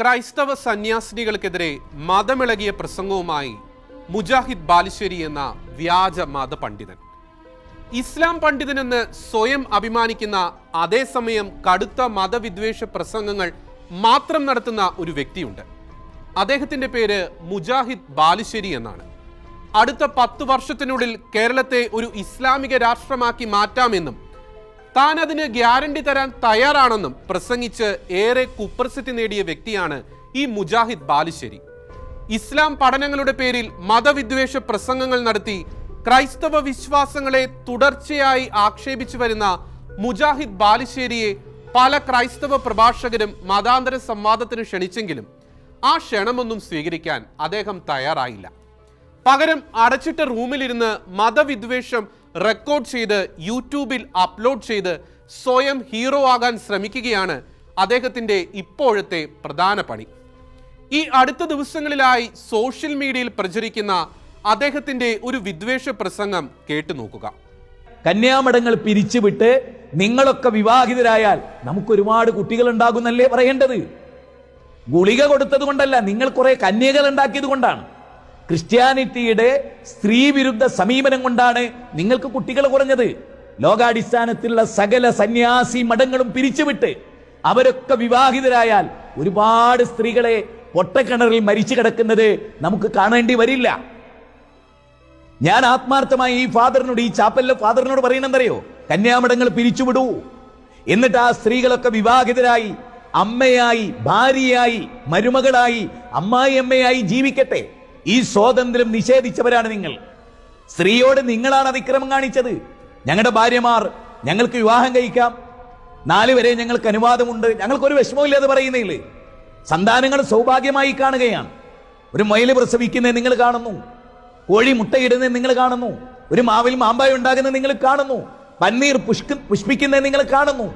ക്രൈസ്തവ സന്യാസിനികൾക്കെതിരെ മതമിളകിയ പ്രസംഗവുമായി മുജാഹിദ് ബാലുശ്ശേരി എന്ന വ്യാജ മത പണ്ഡിതൻ ഇസ്ലാം പണ്ഡിതനെന്ന് സ്വയം അഭിമാനിക്കുന്ന അതേസമയം കടുത്ത മതവിദ്വേഷ പ്രസംഗങ്ങൾ മാത്രം നടത്തുന്ന ഒരു വ്യക്തിയുണ്ട്. അദ്ദേഹത്തിന്റെ പേര് മുജാഹിദ് ബാലുശ്ശേരി എന്നാണ്. അടുത്ത പത്ത് വർഷത്തിനുള്ളിൽ കേരളത്തെ ഒരു ഇസ്ലാമിക രാഷ്ട്രമാക്കി മാറ്റാമെന്നും താൻ അതിന് ഗ്യാരണ്ടി തരാൻ തയ്യാറാണെന്നും പ്രസംഗിച്ച് ഏറെ കുപ്രസിദ്ധി നേടിയ വ്യക്തിയാണ് ഈ മുജാഹിദ് ബാലുശ്ശേരി. ഇസ്ലാം പഠനങ്ങളുടെ പേരിൽ മതവിദ്വേഷ പ്രസംഗങ്ങൾ നടത്തി ക്രൈസ്തവ വിശ്വാസങ്ങളെ തുടർച്ചയായി ആക്ഷേപിച്ചു വരുന്ന മുജാഹിദ് ബാലുശ്ശേരിയെ പല ക്രൈസ്തവ പ്രഭാഷകരും മതാന്തര സംവാദത്തിന് ക്ഷണിച്ചെങ്കിലും ആ ക്ഷണമൊന്നും സ്വീകരിക്കാൻ അദ്ദേഹം തയ്യാറായില്ല. പകരം അടച്ചിട്ട റൂമിലിരുന്ന് മതവിദ്വേഷം റെക്കോർഡ് ചെയ്ത് യൂട്യൂബിൽ അപ്ലോഡ് ചെയ്ത് സ്വയം ഹീറോ ആകാൻ ശ്രമിക്കുകയാണ് അദ്ദേഹത്തിന്റെ ഇപ്പോഴത്തെ പ്രധാന പണി. ഈ അടുത്ത ദിവസങ്ങളിലായി സോഷ്യൽ മീഡിയയിൽ പ്രചരിക്കുന്ന അദ്ദേഹത്തിന്റെ ഒരു വിദ്വേഷ പ്രസംഗം കേട്ടു നോക്കുക. കന്യാമടങ്ങൾ പിരിച്ചുവിട്ട് നിങ്ങളൊക്കെ വിവാഹിതരായാൽ നമുക്ക് ഒരുപാട് കുട്ടികൾ ഉണ്ടാകുന്നല്ലേ പറയേണ്ടത്? ഗുളിക കൊടുത്തത് കൊണ്ടല്ല നിങ്ങൾ കുറെ കന്യകൾ ഉണ്ടാക്കിയത് കൊണ്ടാണ്. ക്രിസ്ത്യാനിറ്റിയുടെ സ്ത്രീവിരുദ്ധ സമീപനം കൊണ്ടാണ് നിങ്ങൾക്ക് കുട്ടികൾ കുറഞ്ഞത്. ലോകാടിസ്ഥാനത്തിലുള്ള സകല സന്യാസി മഠങ്ങളും പിരിച്ചുവിട്ട് അവരൊക്കെ വിവാഹിതരായാൽ ഒരുപാട് സ്ത്രീകളെ പൊട്ടക്കിണറിൽ മരിച്ചു കിടക്കുന്നത് നമുക്ക് കാണേണ്ടി വരില്ല. ഞാൻ ആത്മാർത്ഥമായി ഈ ഫാദറിനോട് ഈ ചാപ്പലിലെ ഫാദറിനോട് പറയണെന്നറിയോ കന്യാമഠങ്ങൾ പിരിച്ചുവിടൂ. എന്നിട്ട് ആ സ്ത്രീകളൊക്കെ വിവാഹിതരായി അമ്മയായി ഭാര്യയായി മരുമകളായി അമ്മായി അമ്മയായി ജീവിക്കട്ടെ. ഈ സ്വാതന്ത്ര്യം നിഷേധിച്ചവരാണ് നിങ്ങൾ. സ്ത്രീയോട് നിങ്ങളാണ് അതിക്രമം കാണിച്ചത്. ഞങ്ങളുടെ ഭാര്യമാർ ഞങ്ങൾക്ക് വിവാഹം കഴിക്കാം. നാല് വരെ ഞങ്ങൾക്ക് അനുവാദമുണ്ട്. ഞങ്ങൾക്കൊരു വിഷമമില്ലാതെ പറയുന്നില്ലേ സന്താനങ്ങൾ സൗഭാഗ്യമായി കാണുകയാണ്. ഒരു മയിൽ പ്രസവിക്കുന്നത് നിങ്ങൾ കാണുന്നു. കോഴി മുട്ടയിടുന്നത് നിങ്ങൾ കാണുന്നു. ഒരു മാവിൽ മാമ്പായ ഉണ്ടാകുന്നത് നിങ്ങൾ കാണുന്നു. പന്നീർ പുഷ്ക പുഷ്പിക്കുന്നത് നിങ്ങൾ കാണുന്നു.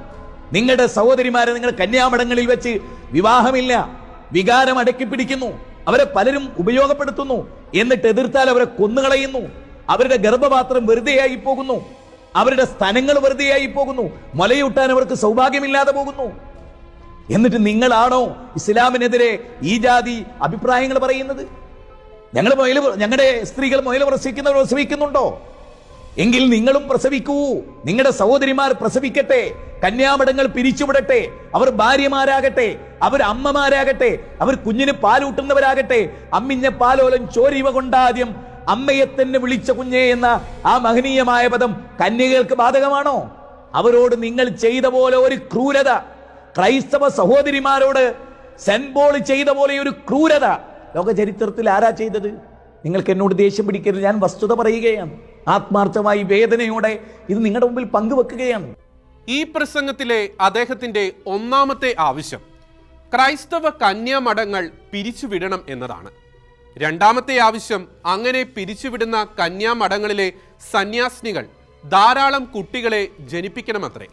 നിങ്ങളുടെ സഹോദരിമാരെ നിങ്ങൾ കന്യാമടങ്ങളിൽ വെച്ച് വിവാഹമില്ല. വികാരം അടക്കി പിടിക്കുന്നു അവരെ പലരും ഉപയോഗപ്പെടുത്തുന്നു. എന്നിട്ട് എതിർത്താൽ അവരെ കൊന്നുകളയുന്നു. അവരുടെ ഗർഭപാത്രം വെറുതെയായി പോകുന്നു. അവരുടെ സ്ഥലങ്ങൾ വെറുതെയായി പോകുന്നു. മുലയൂട്ടാൻ അവർക്ക് സൗഭാഗ്യമില്ലാതെ പോകുന്നു. എന്നിട്ട് നിങ്ങളാണോ ഇസ്ലാമിനെതിരെ ഈ ജാതി അഭിപ്രായങ്ങൾ പറയുന്നത്? ഞങ്ങൾ മൊയിൽ ഞങ്ങളുടെ സ്ത്രീകൾ മൊയിൽ പ്രസവിക്കുന്നവർ പ്രസവിക്കുന്നുണ്ടോ? എങ്കിൽ നിങ്ങളും പ്രസവിക്കൂ. നിങ്ങളുടെ സഹോദരിമാർ പ്രസവിക്കട്ടെ. കന്യാമടങ്ങൾ പിരിച്ചുവിടട്ടെ. അവർ ഭാര്യമാരാകട്ടെ അവർ അമ്മമാരാകട്ടെ അവർ കുഞ്ഞിന് പാലൂട്ടുന്നവരാകട്ടെ. അമ്മിഞ്ഞ പാലോലം ചോരിവ കൊണ്ടാദ്യം അമ്മയെ തന്നെ വിളിച്ച കുഞ്ഞേ എന്ന ആ മഹനീയമായ പദം കന്യകൾക്ക് ബാധകമാണോ? അവരോട് നിങ്ങൾ ചെയ്ത പോലെ ഒരു ക്രൂരത ക്രൈസ്തവ സഹോദരിമാരോട് സെൻബോൾ ചെയ്ത പോലെ ഒരു ക്രൂരത. ലോക ചരിത്രത്തിൽ ആരാ ചെയ്തത്? നിങ്ങൾക്ക് എന്നോട് ദേഷ്യം പിടിക്കരുത് ഞാൻ വസ്തുത പറയുകയാണ്. ആത്മാർത്ഥമായി വേദനയോടെ ഇത് നിങ്ങളുടെ മുമ്പിൽ പങ്കുവെക്കുകയാണ്. ഈ പ്രസംഗത്തിലെ അദ്ദേഹത്തിന്റെ ഒന്നാമത്തെ ആവശ്യം ക്രൈസ്തവ കന്യാമഠങ്ങൾ പിരിച്ചുവിടണം എന്നതാണ്. രണ്ടാമത്തെ ആവശ്യം അങ്ങനെ പിരിച്ചുവിടുന്ന കന്യാമഠങ്ങളിലെ സന്യാസിനികൾ ധാരാളം കുട്ടികളെ ജനിപ്പിക്കണമത്രേ.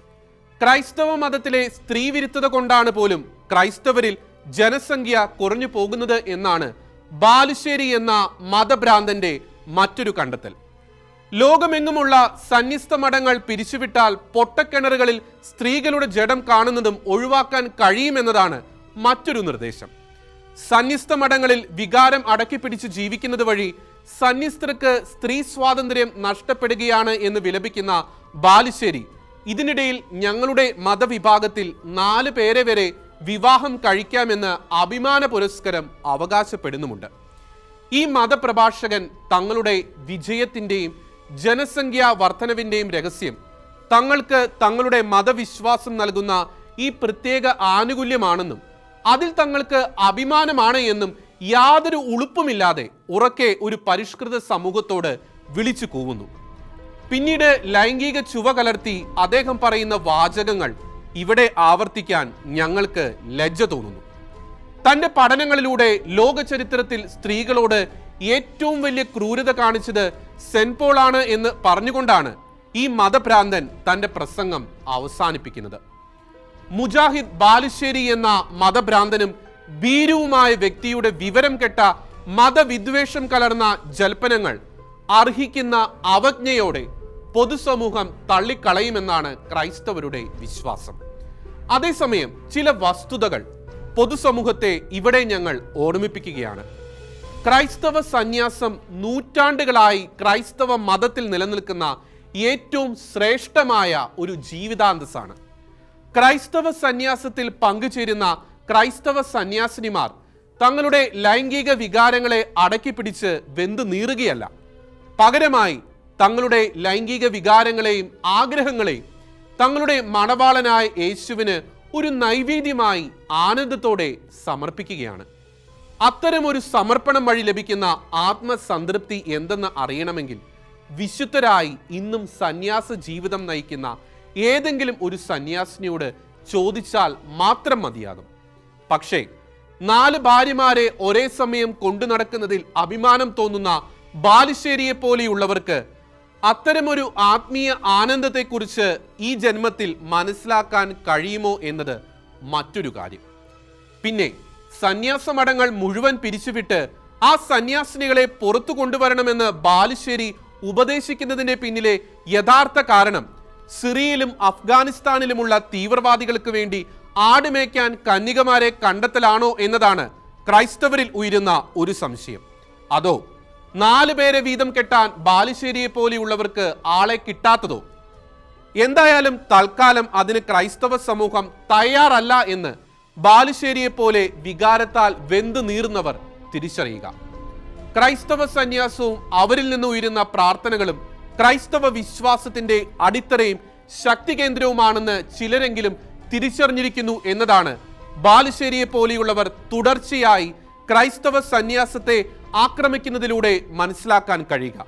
ക്രൈസ്തവ മതത്തിലെ സ്ത്രീവിരുദ്ധത കൊണ്ടാണ് പോലും ക്രൈസ്തവരിൽ ജനസംഖ്യ കുറഞ്ഞു പോകുന്നത് എന്നാണ് ബാലുശ്ശേരി എന്ന മതഭ്രാന്തന്റെ മറ്റൊരു കണ്ടെത്തൽ. ലോകമെങ്ങുമുള്ള സന്യസ്ത മഠങ്ങൾ പിരിച്ചുവിട്ടാൽ പൊട്ടക്കിണറുകളിൽ സ്ത്രീകളുടെ ജഡം കാണുന്നതും ഒഴിവാക്കാൻ കഴിയുമെന്നതാണ് മറ്റൊരു നിർദ്ദേശം. സന്യസ്ത മഠങ്ങളിൽ വികാരം അടക്കിപ്പിടിച്ച് ജീവിക്കുന്നത് വഴി സന്യസ്തർക്ക് സ്ത്രീ സ്വാതന്ത്ര്യം നഷ്ടപ്പെടുകയാണ് എന്ന് വിലപിക്കുന്ന ബാലുശ്ശേരി ഇതിനിടയിൽ ഞങ്ങളുടെ മതവിഭാഗത്തിൽ നാല് പേരെ വരെ വിവാഹം കഴിക്കാമെന്ന് അഭിമാന പുരസ്കരം അവകാശപ്പെടുന്നുമുണ്ട്. ഈ മതപ്രഭാഷകൻ തങ്ങളുടെ വിജയത്തിന്റെയും ജനസംഖ്യാ വർധനവിന്റെയും രഹസ്യം. തങ്ങൾക്ക് തങ്ങളുടെ മതവിശ്വാസം നൽകുന്ന ഈ പ്രത്യേക ആനുകൂല്യമാണെന്നും അതിൽ തങ്ങൾക്ക് അഭിമാനമാണ് എന്നും യാതൊരു ഉളുപ്പുമില്ലാതെ ഉറക്കെ ഒരു പരിഷ്കൃത സമൂഹത്തോട് വിളിച്ചു കൂവുന്നു. പിന്നീട് ലൈംഗിക ചുവ കലർത്തി അദ്ദേഹം പറയുന്ന വാചകങ്ങൾ ഇവിടെ ആവർത്തിക്കാൻ ഞങ്ങൾക്ക് ലജ്ജ തോന്നുന്നു. തന്റെ പഠനങ്ങളിലൂടെ ലോക ചരിത്രത്തിൽ സ്ത്രീകളോട് ഏറ്റവും വലിയ ക്രൂരത കാണിച്ചത് സെന്റ് പോളാണ് എന്ന് പറഞ്ഞുകൊണ്ടാണ് ഈ മതഭ്രാന്തൻ തന്റെ പ്രസംഗം അവസാനിപ്പിക്കുന്നത്. മുജാഹിദ് ബാലുശ്ശേരി എന്ന മതഭ്രാന്തനും ഭീരുവുമായ വ്യക്തിയുടെ വിവരം കെട്ട മതവിദ്വേഷം കലർന്ന ജൽപ്പനങ്ങൾ അർഹിക്കുന്ന അവജ്ഞയോടെ പൊതുസമൂഹം തള്ളിക്കളയുമെന്നാണ് ക്രൈസ്തവരുടെ വിശ്വാസം. അതേസമയം ചില വസ്തുതകൾ പൊതുസമൂഹത്തെ ഇവിടെ ഞങ്ങൾ ഓർമ്മിപ്പിക്കുകയാണ്. ക്രൈസ്തവ സന്യാസം നൂറ്റാണ്ടുകളായി ക്രൈസ്തവ മതത്തിൽ നിലനിൽക്കുന്ന ഏറ്റവും ശ്രേഷ്ഠമായ ഒരു ജീവിതാന്തസ്സാണ്. ക്രൈസ്തവ സന്യാസത്തിൽ പങ്കുചേരുന്ന ക്രൈസ്തവ സന്യാസിനിമാർ തങ്ങളുടെ ലൈംഗിക വികാരങ്ങളെ അടക്കിപ്പിടിച്ച് വെന്തു നീറുകയല്ല. പകരമായി തങ്ങളുടെ ലൈംഗിക വികാരങ്ങളെയും ആഗ്രഹങ്ങളെയും തങ്ങളുടെ മണവാളനായ യേശുവിന് ഒരു നൈവേദ്യമായി ആനന്ദത്തോടെ സമർപ്പിക്കുകയാണ്. അത്തരമൊരു സമർപ്പണം വഴി ലഭിക്കുന്ന ആത്മസംതൃപ്തി എന്തെന്ന് അറിയണമെങ്കിൽ വിശുദ്ധരായി ഇന്നും സന്യാസ ജീവിതം നയിക്കുന്ന ഏതെങ്കിലും ഒരു സന്യാസിനിയോട് ചോദിച്ചാൽ മാത്രം മതിയാകും. പക്ഷേ നാല് ഭാര്യമാരെ ഒരേ സമയം കൊണ്ടു നടക്കുന്നതിൽ അഭിമാനം തോന്നുന്ന ബാലുശ്ശേരിയെ പോലെയുള്ളവർക്ക് അത്തരമൊരു ആത്മീയ ആനന്ദത്തെക്കുറിച്ച് ഈ ജന്മത്തിൽ മനസ്സിലാക്കാൻ കഴിയുമോ എന്നത് മറ്റൊരു കാര്യം. പിന്നെ സന്യാസമഠങ്ങൾ മുഴുവൻ പിരിച്ചുവിട്ട് ആ സന്യാസിനികളെ പുറത്തു കൊണ്ടുവരണമെന്ന് ബാലുശ്ശേരി ഉപദേശിക്കുന്നതിന്റെ പിന്നിലെ യഥാർത്ഥ കാരണം സിറിയയിലും അഫ്ഗാനിസ്ഥാനിലുമുള്ള തീവ്രവാദികൾക്ക് വേണ്ടി ആടുമേക്കാൻ കന്നികമാരെ കണ്ടെത്തലാണോ എന്നതാണ് ക്രൈസ്തവരിൽ ഉയരുന്ന ഒരു സംശയം. അതോ നാല് പേരെ വീതം കെട്ടാൻ ബാലുശ്ശേരിയെ പോലെയുള്ളവർക്ക് ആളെ കിട്ടാത്തതോ? എന്തായാലും തൽക്കാലം അതിന് ക്രൈസ്തവ സമൂഹം തയ്യാറല്ല എന്ന് ബാലുശ്ശേരിയെ പോലെ വികാരത്താൽ വെന്ത് നീറുന്നവർ തിരിച്ചറിയുക. ക്രൈസ്തവ സന്യാസവും അവരിൽ നിന്ന് ഉയരുന്ന പ്രാർത്ഥനകളും ക്രൈസ്തവ വിശ്വാസത്തിന്റെ അടിത്തറയും ശക്തി കേന്ദ്രവുമാണെന്ന് ചിലരെങ്കിലും തിരിച്ചറിഞ്ഞിരിക്കുന്നു എന്നതാണ് ബാലുശ്ശേരിയെ പോലെയുള്ളവർ തുടർച്ചയായി ക്രൈസ്തവ സന്യാസത്തെ ആക്രമിക്കുന്നതിലൂടെ മനസ്സിലാക്കാൻ കഴിയുക.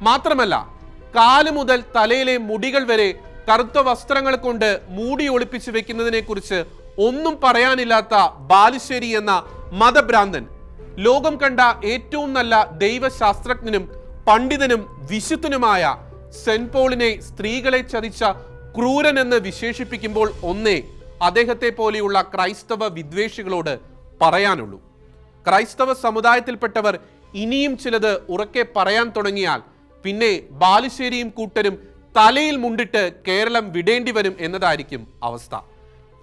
മാത്രമല്ല കാൽ മുതൽ തലയിലെ മുടികൾ വരെ കറുത്ത വസ്ത്രങ്ങൾ കൊണ്ട് മൂടി ഒളിപ്പിച്ചു വെക്കുന്നതിനെ കുറിച്ച് ഒന്നും പറയാനില്ലാത്ത ബാലുശ്ശേരി എന്ന മതഭ്രാന്തൻ. ലോകം കണ്ട ഏറ്റവും നല്ല ദൈവശാസ്ത്രജ്ഞനും പണ്ഡിതനും വിശുദ്ധനുമായ സെന്റ് പോളിനെ സ്ത്രീകളെ ചതിച്ച ക്രൂരൻ എന്ന് വിശേഷിപ്പിക്കുമ്പോൾ ഒന്നേ അദ്ദേഹത്തെ പോലെയുള്ള ക്രൈസ്തവ വിദ്വേഷികളോട് പറയാനുള്ളൂ. ക്രൈസ്തവ സമുദായത്തിൽപ്പെട്ടവർ ഇനിയും ചിലത് ഉറക്കെ പറയാൻ തുടങ്ങിയാൽ പിന്നെ ബാലുശ്ശേരിയും കൂട്ടരും തലയിൽ മുണ്ടിട്ട് കേരളം വിടേണ്ടി വരും എന്നതായിരിക്കും അവസ്ഥ.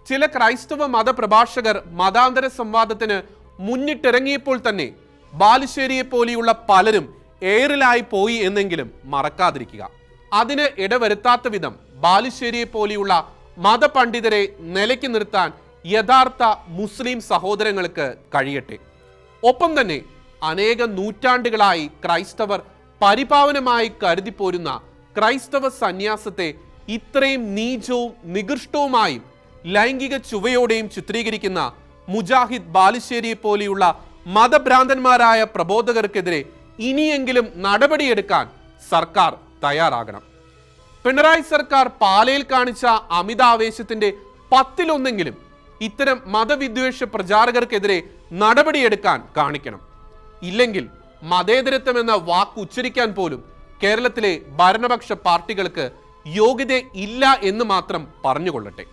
ചില ക്രൈസ്തവ മതപ്രഭാഷകർ മതാന്തര സംവാദത്തിന് മുന്നിട്ടിറങ്ങിയപ്പോൾ തന്നെ ബാലുശ്ശേരിയെ പോലെയുള്ള പലരും ഏറിലായി പോയി എന്നെങ്കിലും മറക്കാതിരിക്കുക. അതിന് ഇടവരുത്താത്ത വിധം ബാലുശ്ശേരിയെ പോലെയുള്ള മതപണ്ഡിതരെ നിലയ്ക്ക് നിർത്താൻ യഥാർത്ഥ മുസ്ലിം സഹോദരങ്ങൾക്ക് കഴിയട്ടെ. ഒപ്പം തന്നെ അനേക നൂറ്റാണ്ടുകളായി ക്രൈസ്തവർ പരിപാവനമായി കരുതിപ്പോരുന്ന ക്രൈസ്തവ സന്യാസത്തെ ഇത്രയും നീചവും നികൃഷ്ടവുമായും ലൈംഗിക ചുവയോടെയും ചിത്രീകരിക്കുന്ന മുജാഹിദ് ബാലുശ്ശേരിയെ പോലെയുള്ള മതഭ്രാന്തന്മാരായ പ്രബോധകർക്കെതിരെ ഇനിയെങ്കിലും നടപടിയെടുക്കാൻ സർക്കാർ തയ്യാറാകണം. പിണറായി സർക്കാർ പാലയിൽ കാണിച്ച അമിതാവേശത്തിന്റെ പത്തിലൊന്നെങ്കിലും ഇത്തരം മതവിദ്വേഷ പ്രചാരകർക്കെതിരെ നടപടിയെടുക്കാൻ കാണിക്കണം. ഇല്ലെങ്കിൽ മതേതരത്വം എന്ന വാക്ക് ഉച്ചരിക്കാൻ പോലും കേരളത്തിലെ ഭരണപക്ഷ പാർട്ടികൾക്ക് യോഗ്യത ഇല്ല എന്ന് മാത്രം പറഞ്ഞുകൊള്ളട്ടെ.